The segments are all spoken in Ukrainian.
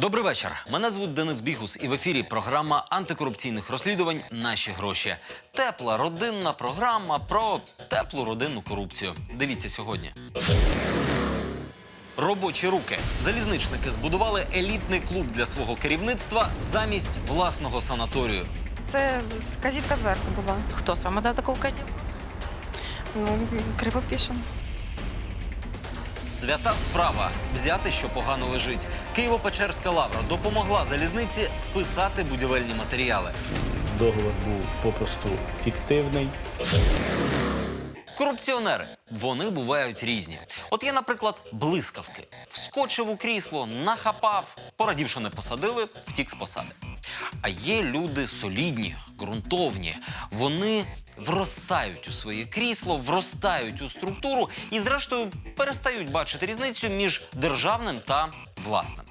Добрий вечір. Мене звуть Денис Бігус, і в ефірі програма антикорупційних розслідувань Наші гроші. Тепла родинна програма про теплу родинну корупцію. Дивіться сьогодні. Робочі руки. Залізничники збудували елітний клуб для свого керівництва замість власного санаторію. Це вказівка зверху була. Хто саме дав таку вказівку? Ну, Кривопішин. Свята справа взяти, що погано лежить. Києво-Печерська лавра допомогла залізниці списати будівельні матеріали. Договор був попросту фіктивний. Корупціонери вони бувають різні. От є, наприклад, блискавки. Вскочив у крісло, нахапав, порадів, що не посадили, втік з посади. А є люди солідні, ґрунтовні. Вони вростають у своє крісло, вростають у структуру і, зрештою, перестають бачити різницю між державним та власним.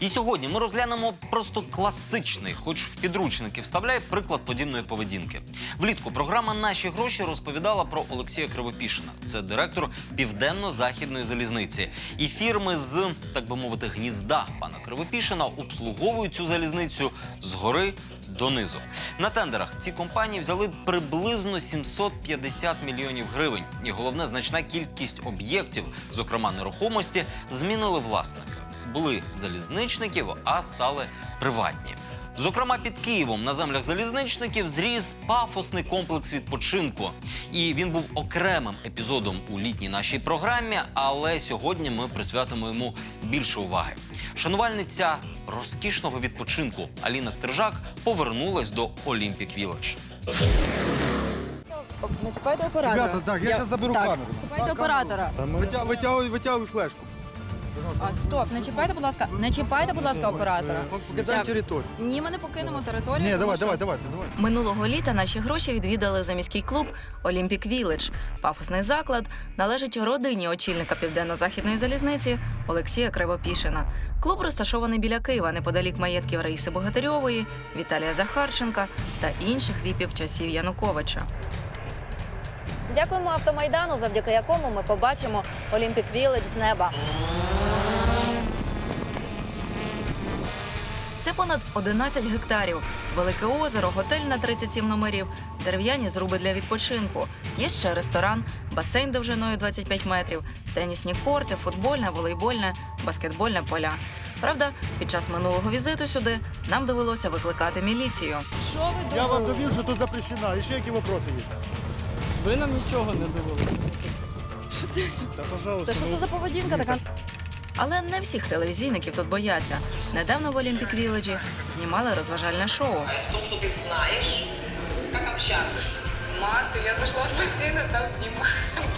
І сьогодні ми розглянемо просто класичний, хоч в підручники вставляє приклад подібної поведінки. Влітку програма Наші гроші розповідала про Олексія Кривопішина. Це директор південно-західної залізниці. І фірми з, так би мовити, гнізда пана Кривопішина обслуговують цю залізницю згори донизу. На тендерах ці компанії взяли приблизно 750 мільйонів гривень. І головне, значна кількість об'єктів, зокрема нерухомості, змінили власника були залізничників, а стали приватні. Зокрема, під Києвом на землях залізничників зріс пафосний комплекс відпочинку. І він був окремим епізодом у літній нашій програмі, але сьогодні ми присвятимо йому більше уваги. Шанувальниця розкішного відпочинку Аліна Стрижак повернулась до Олімпік Вілледж. Не чіпайте оператора. Ребята, так, я щас заберу так, камеру. Чіпайте оператора. Витя- Витягуй, витягуй флешку. А, стоп, не чіпайте, будь ласка, не чіпайте, будь ласка, оператора. Е, Покидаємо Ця- територію. Ні, ми не покинемо територію. Ні, тому давай, що- давай, давай, давай. Минулого літа наші гроші відвідали заміський клуб Олімпік Вілледж. Пафосний заклад належить родині очільника південно-західної залізниці Олексія Кривопішина. Клуб розташований біля Києва, неподалік маєтків Раїси Богатирьової, Віталія Захарченка та інших віпів часів Януковича. Дякуємо автомайдану, завдяки якому ми побачимо Олімпік Віледж з неба. Це понад 11 гектарів, велике озеро, готель на 37 номерів, дерев'яні зруби для відпочинку. Є ще ресторан, басейн довжиною 25 метрів, тенісні корти, футбольне, волейбольне, баскетбольне поля. Правда, під час минулого візиту сюди нам довелося викликати міліцію. Що ви Я вам довів, що тут запрещено. І ще які вопроси є? Ви нам нічого не довели. Та, пожалуйста. Та що це за поведінка така? Але не всіх телевізійників тут бояться. Недавно в Олімпік Віледжі знімали розважальне шоу. том, что ты знаешь, как общаться. Мат, я зашла в постель, там Дима.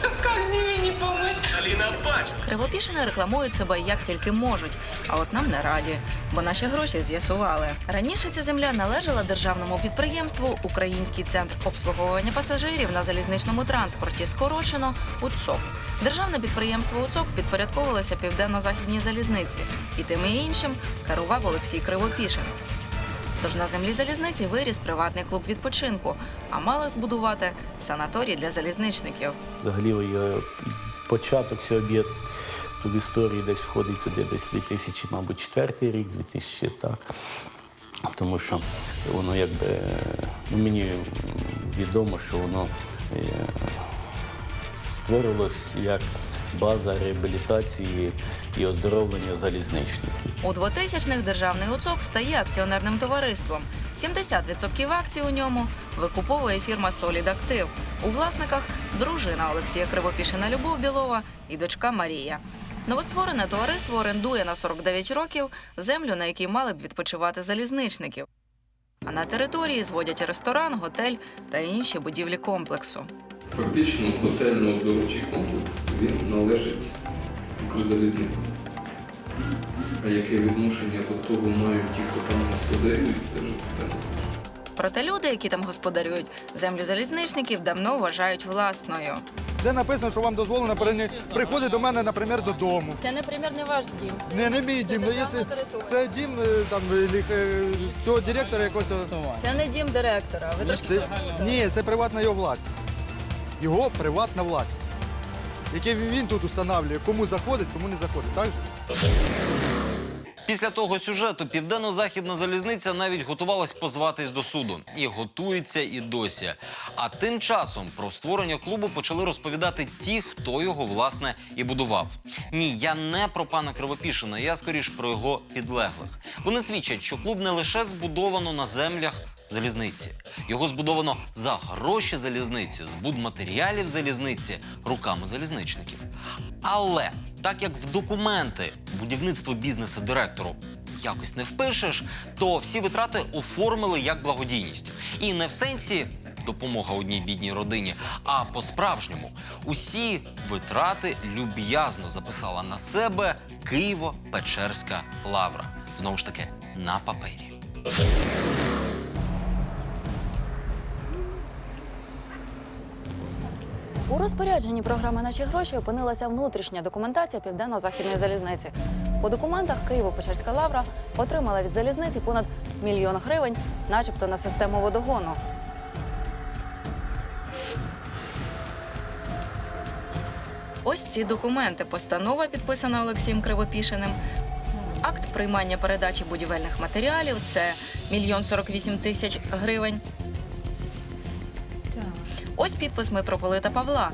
Ну как Диме не помочь? Алина, бач. Кривопішини рекламують себе як тільки можуть, а от нам не раді, бо наші гроші з'ясували. Раніше ця земля належала державному підприємству Український центр обслуговування пасажирів на залізничному транспорті, скорочено УЦОП. Державне підприємство УЦОП підпорядковувалося південно-західній залізниці, і тим і іншим керував Олексій Кривопішин. Тож на землі залізниці виріс приватний клуб відпочинку, а мали збудувати санаторій для залізничників. Взагалі е, початок цього об'єкту в історії десь входить туди десь 2000, мабуть, четвертий рік, 2000, так. Тому що воно якби, е, ну, мені відомо, що воно створилось як база реабілітації і оздоровлення залізничників. У 2000-х державний УЦОП стає акціонерним товариством. 70% акцій у ньому викуповує фірма Солід Актив. У власниках дружина Олексія Кривопішина Любов Білова і дочка Марія. Новостворене товариство орендує на 49 років землю, на якій мали б відпочивати залізничників. А на території зводять ресторан, готель та інші будівлі комплексу. Фактично готельно-оздоровчий комплекс він належить Укрзалізниці. А яке відношення до того мають ті, хто там господарюють, це вже питання. Проте люди, які там господарюють, землю залізничників давно вважають власною. Де написано, що вам дозволено перені- приходити до мене, наприклад, додому. Це, наприклад, не ваш дім. Не, не мій дім. Це, територія. це дім е, там е, цього директора якогось. Це не дім директора. Ви трошки Це, ні, це приватна його власність. Його приватна власність. Яке він тут встановлює, кому заходить, кому не заходить. Так же? Після того сюжету південно-західна залізниця навіть готувалась позватись до суду і готується і досі. А тим часом про створення клубу почали розповідати ті, хто його власне і будував. Ні, я не про пана Кривопішина, я скоріш про його підлеглих. Вони свідчать, що клуб не лише збудовано на землях залізниці, його збудовано за гроші залізниці, з будматеріалів залізниці, руками залізничників. Але так як в документи будівництво бізнесу директору якось не впишеш, то всі витрати оформили як благодійність. І не в сенсі допомога одній бідній родині, а по-справжньому усі витрати люб'язно записала на себе Києво-Печерська лавра. Знову ж таки, на папері. У розпорядженні програми Наші гроші опинилася внутрішня документація південно-західної залізниці. По документах Києво-Печерська лавра отримала від залізниці понад мільйон гривень, начебто на систему водогону. Ось ці документи. Постанова підписана Олексієм Кривопішиним. Акт приймання передачі будівельних матеріалів це мільйон сорок вісім тисяч гривень. Ось підпис митрополита Павла.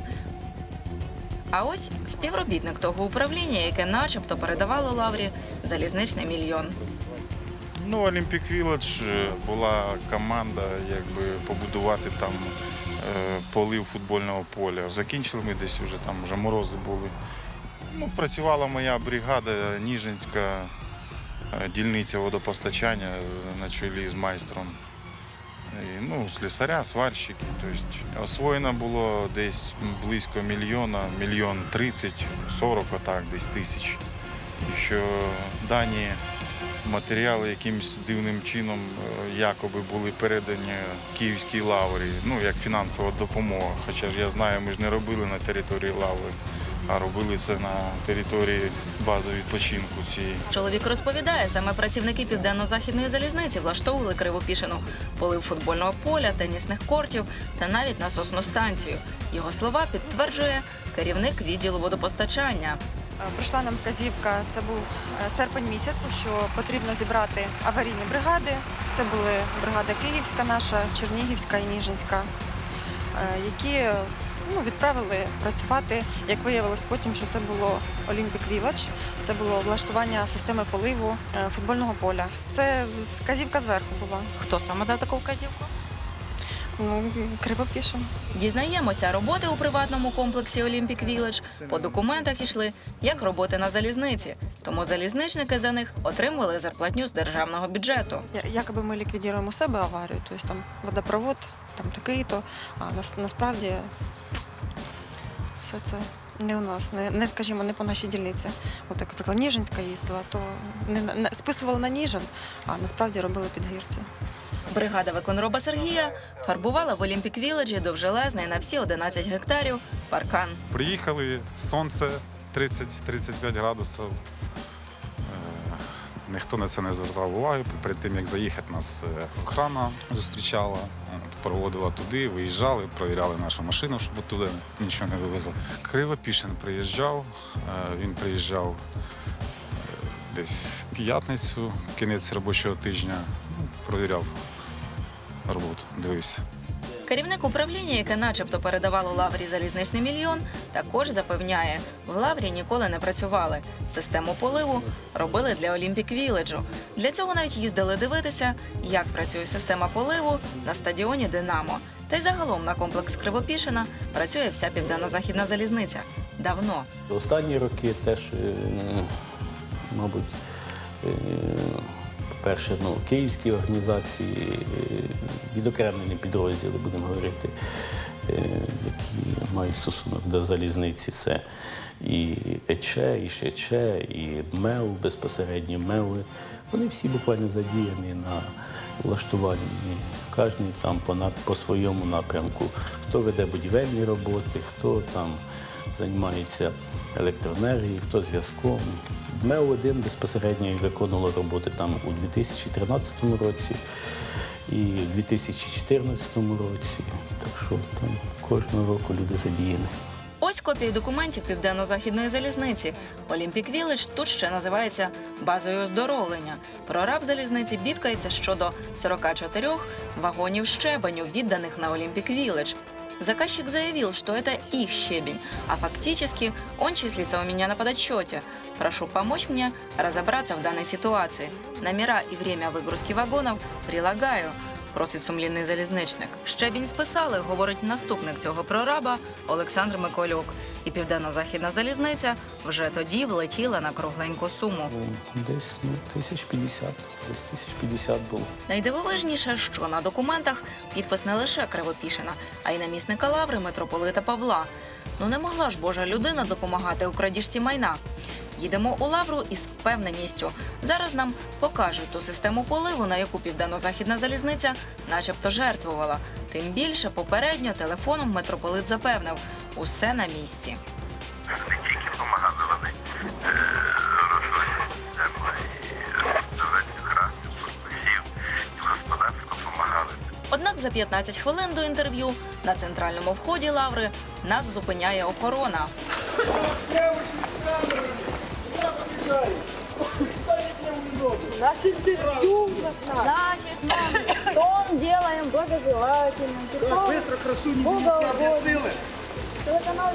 А ось співробітник того управління, яке начебто передавало лаврі залізничний мільйон. Ну, Олімпік Віледж е, була команда, якби побудувати там е, полив футбольного поля. Закінчили ми десь вже там вже морози були. Ну, працювала моя бригада Ніжинська, е, дільниця водопостачання на чолі з майстром. Ну, слісаря, сварщики. Тобто, освоєно було десь близько мільйона, мільйон тридцять, сорок, отак, десь тисяч. І що дані матеріали якимось дивним чином е, якоби були передані Київській лаврі, ну як фінансова допомога. Хоча ж я знаю, ми ж не робили на території лаври, а робили це на території бази відпочинку цієї. Чоловік розповідає, саме працівники південно-західної залізниці влаштовували кривопішину, полив футбольного поля, тенісних кортів та навіть насосну станцію. Його слова підтверджує керівник відділу водопостачання. Е, Прийшла нам вказівка, це був е, серпень місяць, що потрібно зібрати аварійні бригади. Це були бригада Київська наша, Чернігівська і Ніжинська, е, які ну, відправили працювати. Як виявилось потім, що це було Олімпік Вілладж, це було влаштування системи поливу е, футбольного поля. Це вказівка зверху була. Хто саме дав таку вказівку? Ну, Кривопішин. Дізнаємося, роботи у приватному комплексі Олімпік Віледж по документах йшли як роботи на залізниці. Тому залізничники за них отримували зарплатню з державного бюджету. Я- Якоби ми ліквідуємо себе аварію, тобто там водопровод, там такий-то, а нас, насправді все це не у нас, не, не скажімо, не по нашій дільниці. От як, наприклад, Ніжинська їздила, то не, не списували на Ніжин, а насправді робили підгірці. Бригада виконроба Сергія фарбувала в Олімпік Віледжі довжелезний на всі 11 гектарів паркан. Приїхали, сонце 30-35 градусів. Е, Ніхто на це не звертав уваги. Перед тим як заїхати, нас е, охрана зустрічала, проводила туди, виїжджали, провіряли нашу машину, щоб туди нічого не вивезли. Кривопішин приїжджав, е, він приїжджав е, десь в п'ятницю, кінець робочого тижня, ну, провіряв роботу, дивився. Керівник управління, яке начебто передавало лаврі залізничний мільйон, також запевняє, в лаврі ніколи не працювали. Систему поливу робили для Олімпік Віледжу. Для цього навіть їздили дивитися, як працює система поливу на стадіоні Динамо. Та й загалом на комплекс Кривопішина працює вся південно-західна залізниця. Давно. Останні роки теж, е, мабуть, е, по-перше, ну, київські організації, е, відокремлені підрозділи, будемо говорити, е, які мають стосунок до залізниці. Це і ЕЧЕ, і ШЕЧЕ, і МЕУ, безпосередньо МЕУ. Вони всі буквально задіяні на влаштуванні Кожен там по, по своєму напрямку. Хто веде будівельні роботи, хто там займається електроенергією, хто зв'язком. МЕО-1 безпосередньо виконувало роботи там у 2013 році і у 2014 році. Так що там кожного року люди задіяні. Ось копії документів південно-західної залізниці. Олімпік Вілледж тут ще називається базою оздоровлення. Прораб залізниці бідкається щодо 44 вагонів щебеню, відданих на Олимпик Вилледж. Заказчик заявил, что это их щебень, а фактически он числится у меня на подотчете. Прошу помочь мне разобраться в данной ситуации. Номера и время выгрузки вагонов прилагаю. Просить сумлінний залізничник. Щебінь списали, говорить наступник цього прораба Олександр Миколюк. І південно-західна залізниця вже тоді влетіла на кругленьку суму. Ну, Десь ну, тисяч п'ятдесят, десь тисяч п'ятдесят було. Найдивовижніше, що на документах підпис не лише Кривопішина, а й намісника лаври митрополита Павла. Ну не могла ж Божа людина допомагати у крадіжці майна. Їдемо у лавру із впевненістю. Зараз нам покажуть ту систему поливу, на яку південно-західна залізниця начебто жертвувала. Тим більше попередньо телефоном митрополит запевнив усе на місці. Однак за 15 хвилин до інтерв'ю на центральному вході лаври нас зупиняє охорона. У нас интервью. Значит, мы тон делаем благожелательным. Быстро красу не объяснили. Телеканал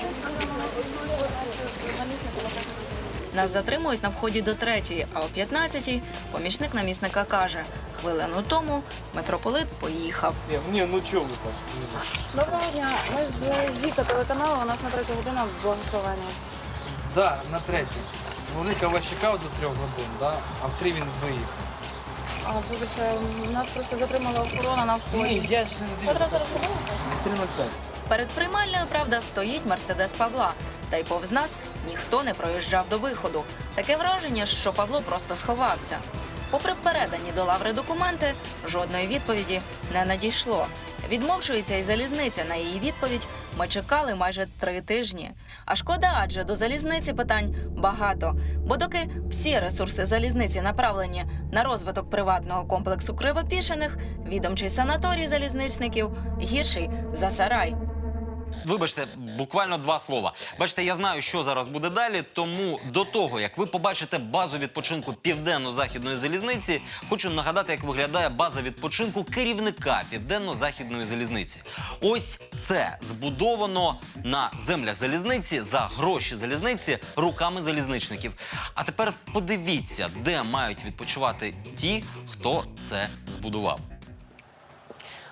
Нас затримують на вході до третьої, а о 15-й помічник намісника каже: хвилину тому митрополит поїхав. Ні, ну чого ви так? Доброго дня. Ми з Зіка телеканалу. У нас на третю годину благословення. Да, на третій. Велика вас чекав до трьох годин, да? а в три він виїхав. А вибачте, нас просто затримала охорона на вході. Ні, я ж не Котра зараз година? 3.05. Перед приймальною, правда, стоїть мерседес Павла. Та й повз нас ніхто не проїжджав до виходу. Таке враження, що Павло просто сховався. Попри передані до лаври документи, жодної відповіді не надійшло. Відмовчується і залізниця. На її відповідь ми чекали майже три тижні. А шкода, адже до залізниці питань багато. Бо доки всі ресурси залізниці направлені на розвиток приватного комплексу кривопішених, відомчий санаторій залізничників гірший за сарай. Вибачте, буквально два слова. Бачите, я знаю, що зараз буде далі. Тому до того, як ви побачите базу відпочинку південно-західної залізниці, хочу нагадати, як виглядає база відпочинку керівника південно-західної залізниці. Ось це збудовано на землях залізниці за гроші залізниці руками залізничників. А тепер подивіться, де мають відпочивати ті, хто це збудував.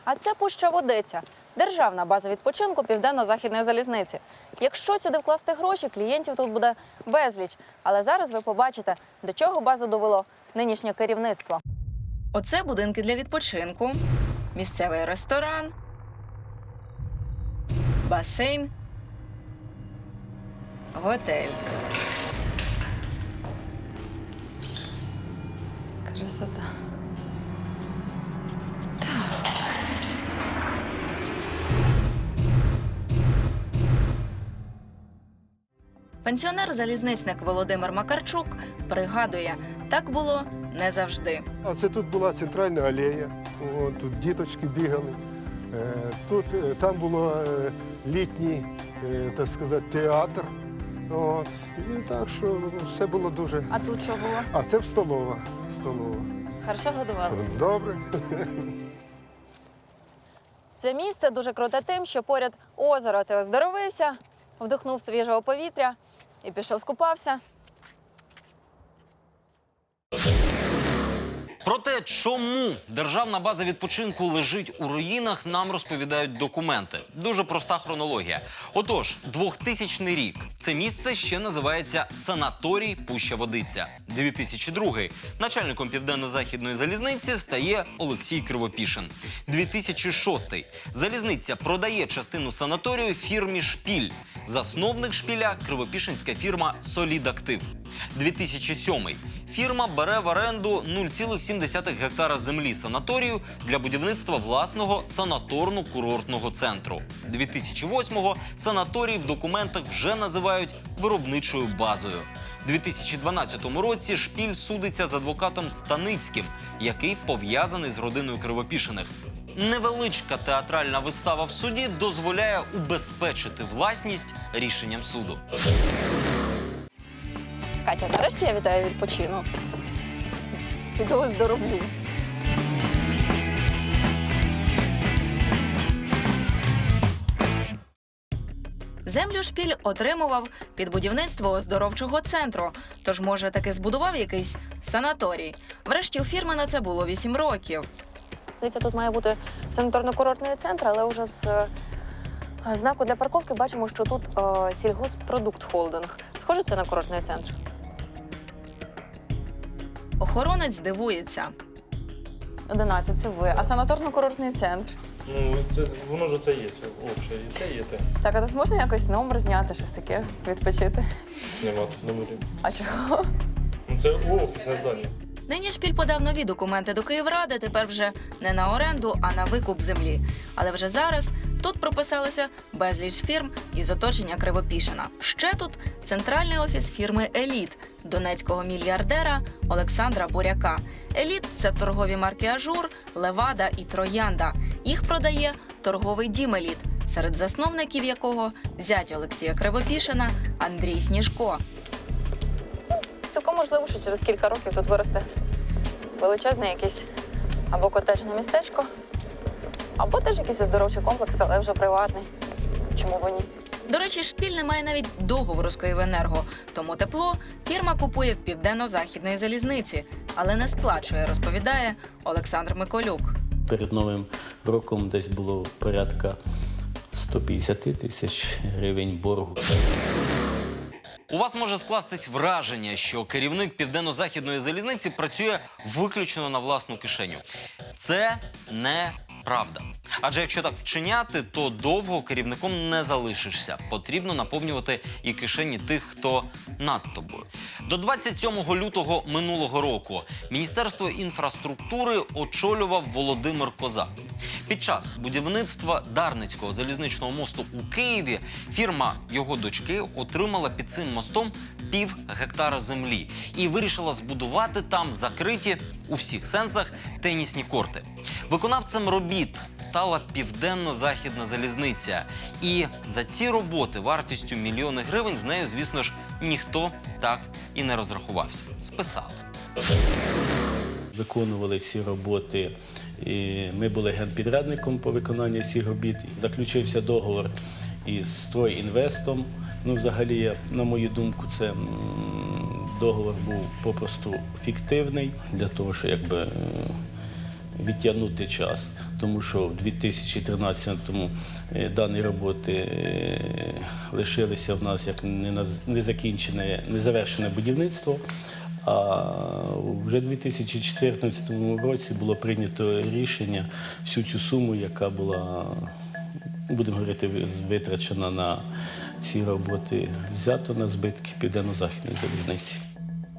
А це Пуща Водиця, державна база відпочинку південно-західної залізниці. Якщо сюди вкласти гроші, клієнтів тут буде безліч. Але зараз ви побачите, до чого базу довело нинішнє керівництво. Оце будинки для відпочинку, місцевий ресторан, басейн, готель. Красота. Пенсіонер-залізничник Володимир Макарчук пригадує, так було не завжди. А це тут була центральна алея, тут діточки бігали. Е, Тут е, там було е, літній, так сказати, театр. От. І так що ну, все було дуже. А тут що було? А це б столова. столова. Хорошо годували. Добре. Це місце дуже круте тим, що поряд озеро ти оздоровився, вдихнув свіжого повітря і пішов скупався. Про те, чому державна база відпочинку лежить у руїнах, нам розповідають документи. Дуже проста хронологія. Отож, 2000 рік це місце ще називається санаторій Пуща Водиця. 2002 начальником південно-західної залізниці стає Олексій Кривопішин. 2006 залізниця продає частину санаторію фірмі Шпіль. Засновник шпіля кривопішинська фірма Солідактив. 2007. Фірма бере в оренду 0,7 гектара землі санаторію для будівництва власного санаторно-курортного центру. 2008-го санаторій в документах вже називають виробничою базою. У 2012 році шпіль судиться з адвокатом Станицьким, який пов'язаний з родиною Кривопішиних. Невеличка театральна вистава в суді дозволяє убезпечити власність рішенням суду. Катя, нарешті я вітаю відпочину. Піду оздороблюсь. Землю шпіль отримував під будівництво оздоровчого центру. Тож, може, таки збудував якийсь санаторій. Врешті у фірми на це було 8 років. Дивіться, тут має бути санаторно-курортний центр, але вже з е, знаку для парковки бачимо, що тут е, сільгоспродукт холдинг. Схоже, це на курортний центр. Охоронець дивується. 11 це ви, а санаторно-курортний центр. Ну, це, воно ж це є, це обще, і це є те. Так, а тут можна якось номер зняти, щось таке, відпочити. Нема тут номерів. А чого? Ну, це офісне здання. Нині шпіль подав нові документи до Київради, тепер вже не на оренду, а на викуп землі. Але вже зараз тут прописалося безліч фірм із оточення Кривопішина. Ще тут центральний офіс фірми Еліт донецького мільярдера Олександра Буряка. Еліт це торгові марки Ажур, Левада і Троянда. Їх продає торговий дім Еліт, серед засновників якого зять Олексія Кривопішина Андрій Сніжко. Цілком можливо, що через кілька років тут виросте величезне якесь або котеджне містечко, або теж якийсь оздоровчий комплекс, але вже приватний. Чому б ні? До речі, шпіль не має навіть договору з Київенерго, тому тепло фірма купує в південно-західної залізниці, але не сплачує, розповідає Олександр Миколюк. Перед Новим роком десь було порядка 150 тисяч гривень боргу. У вас може скластись враження, що керівник південно-західної залізниці працює виключно на власну кишеню. Це неправда. Адже якщо так вчиняти, то довго керівником не залишишся. Потрібно наповнювати і кишені тих, хто над тобою. До 27 лютого минулого року Міністерство інфраструктури очолював Володимир Козак. Під час будівництва Дарницького залізничного мосту у Києві фірма його дочки отримала під цим мостом пів гектара землі і вирішила збудувати там закриті у всіх сенсах тенісні корти. Виконавцем робіт стала південно-західна залізниця. І за ці роботи вартістю мільйони гривень з нею, звісно ж, ніхто так і не розрахувався. Списали. Виконували всі роботи. І ми були генпідрядником по виконанню всіх робіт. Заключився договор із стройінвестом. Ну, взагалі, на мою думку, це договор був попросту фіктивний для того, щоб якби відтягнути час. Тому що в 2013-му е, дані роботи е, лишилися в нас як незакінчене, незавершене будівництво. А вже в 2014 році було прийнято рішення всю цю суму, яка була, будемо говорити, витрачена на ці роботи, взято на збитки Південно-Західної залізниці.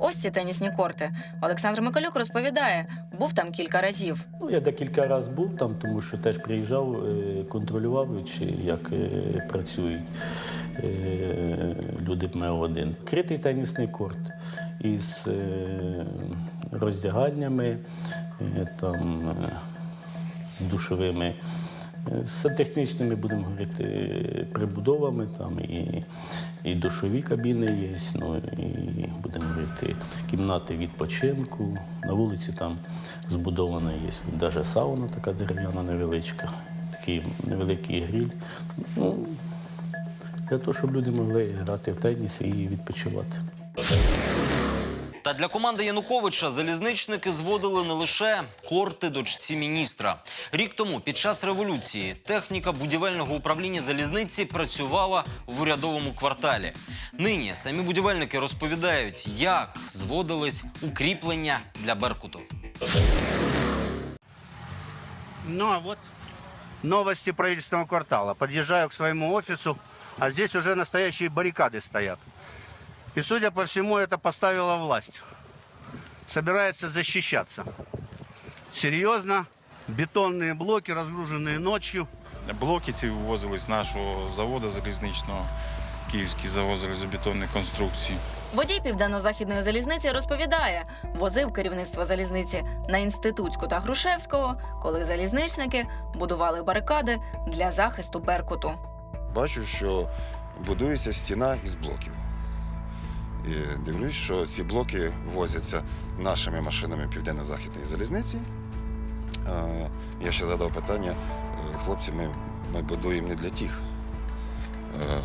Ось ці тенісні корти. Олександр Миколюк розповідає, був там кілька разів. Ну, я декілька разів був там, тому що теж приїжджав, е, контролював, чи як е, працюють е, люди в МЕО-1. Критий тенісний корт із роздягальнями, е, там, душовими, з сантехнічними, будемо говорити, е, прибудовами. Там і, і душові кабіни є, ну, і будемо говорити, кімнати відпочинку. На вулиці там збудована є навіть сауна така дерев'яна невеличка, такий невеликий гриль. Ну, для того, щоб люди могли грати в теніс і відпочивати. Та для команди Януковича залізничники зводили не лише корти дочці міністра. Рік тому, під час революції, техніка будівельного управління залізниці працювала в урядовому кварталі. Нині самі будівельники розповідають, як зводились укріплення для Беркуту. Ну а вот новости правительственного квартала. Подъезжаю к своему офису, а здесь уже настоящие баррикады стоят. И, судя по всему, это поставила власть. Собирается защищаться. Серьезно. Бетонные блоки, разгруженные ночью. Блоки ці вивозили з нашого заводу залізничного, Київський завод залізобетонних конструкцій. Водій південно-західної залізниці розповідає, возив керівництво залізниці на інститутську та Грушевського, коли залізничники будували барикади для захисту Беркуту. Бачу, що будується стіна із блоків. І дивлюсь, що ці блоки возяться нашими машинами Південно-Західної залізниці. Е, Я ще задав питання, е, хлопці, ми, ми будуємо не для тих. Е,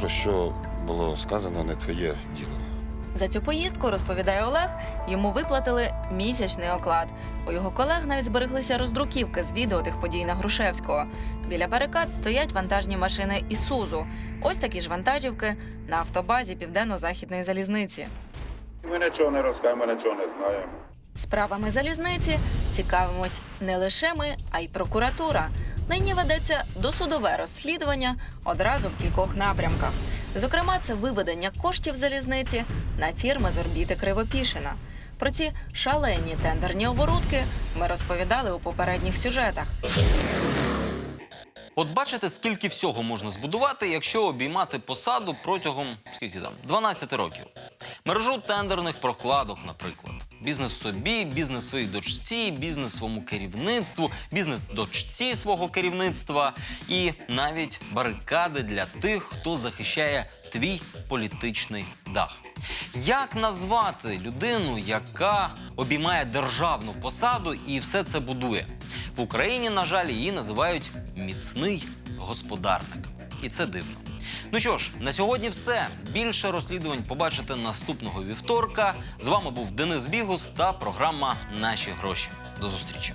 Про що було сказано, не твоє діло. За цю поїздку, розповідає Олег, йому виплатили місячний оклад. У його колег навіть збереглися роздруківки з відео тих подій на Грушевського. Біля барикад стоять вантажні машини Ісузу. Ось такі ж вантажівки на автобазі південно-західної залізниці. Ми нічого не розкажемо, нічого не знаємо. Справами залізниці цікавимось не лише ми, а й прокуратура. Нині ведеться досудове розслідування одразу в кількох напрямках. Зокрема, це виведення коштів залізниці на фірми з орбіти Кривопішина. Про ці шалені тендерні оборудки ми розповідали у попередніх сюжетах. От бачите, скільки всього можна збудувати, якщо обіймати посаду протягом скільки там 12 років. Мережу тендерних прокладок, наприклад. Бізнес собі, бізнес своїй дочці, бізнес своєму керівництву, бізнес дочці свого керівництва і навіть барикади для тих, хто захищає твій політичний дах. Як назвати людину, яка обіймає державну посаду і все це будує? В Україні, на жаль, її називають міцний господарник. І це дивно. Ну що ж, на сьогодні все. Більше розслідувань побачите наступного вівторка. З вами був Денис Бігус та програма Наші гроші. До зустрічі.